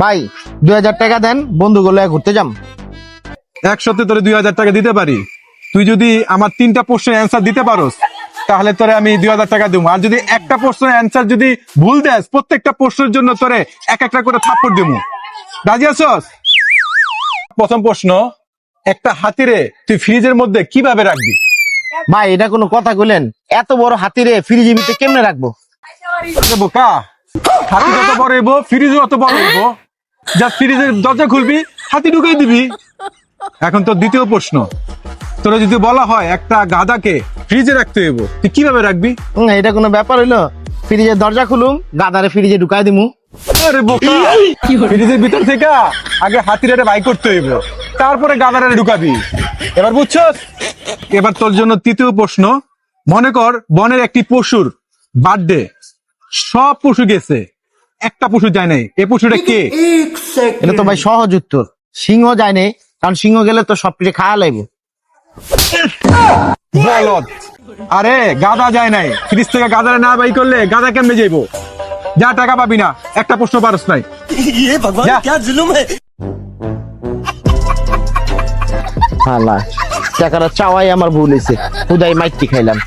ভাই দুই হাজার টাকা দেন বন্ধুগুলো ঘুরতে যাম। একসাথে তোরে দুই হাজার টাকা দিতে পারি? তুই যদি আমার তিনটা প্রশ্নের অ্যান্সার দিতে পারোস তাহলে তোরে আমি দুই হাজার টাকা দেবো। আর যদি একটা প্রশ্নের অ্যান্সার যদি ভুল দেস প্রত্যেকটা প্রশ্নের জন্য তোরে এক একটা করে থাপ্পড় দেবো রাজি আছস? প্রথম প্রশ্ন একটা হাতিরে তুই ফ্রিজের মধ্যে কীভাবে রাখবি? ভাই এটা কোনো কথা কইলেন। এত বড় হাতিরে ফ্রিজের ভিতরে কেমনে রাখব? আরে বোকা। হাতি যত বড় হইব ফ্রিজও অত বড় হইব যা ফ্রিজের দরজা খুলবি হাতি ঢুকাই দিবি। এখন তোর দ্বিতীয় প্রশ্ন। তোরা যদি বলা হয় একটা গাদাকে ফ্রিজে রাখতে হইব তুই কীভাবে রাখবি? হুম, এটা কোনো ব্যাপার হইল? ফ্রিজের দরজা খুলুম গাদারে ফ্রিজে ঢুকাই দিমু। আরে বোকা! ফ্রিজের ভিতর থেকে আগে হাতির হাতিরে বাই করতে হইব তারপরে গাদারে ঢুকাবি। এবার বুঝছস? এবার তোর জন্য তৃতীয় প্রশ্ন। মনে কর বনের একটি পশুর বার্থডে। সব পশু গেছে। একটা পশু যায় নাই। এ পশুটা কে? এটা তো ভাই সহজ উত্তর। সিংহ যায় নাই কারণ সিংহ গেলে তো সব কিছু খাওয়া লাগবে। আরে গাদা যায় নাই। ফ্রিজ থেকে গাদা না বাই করলে গাদা কেমনে যাইবো? যা টাকা পাবি না একটা প্রশ্ন পারস নাই। টাকাটা চাওয়াই আমার ভুল হয়েছে খুদাই মাইটি খাইলাম।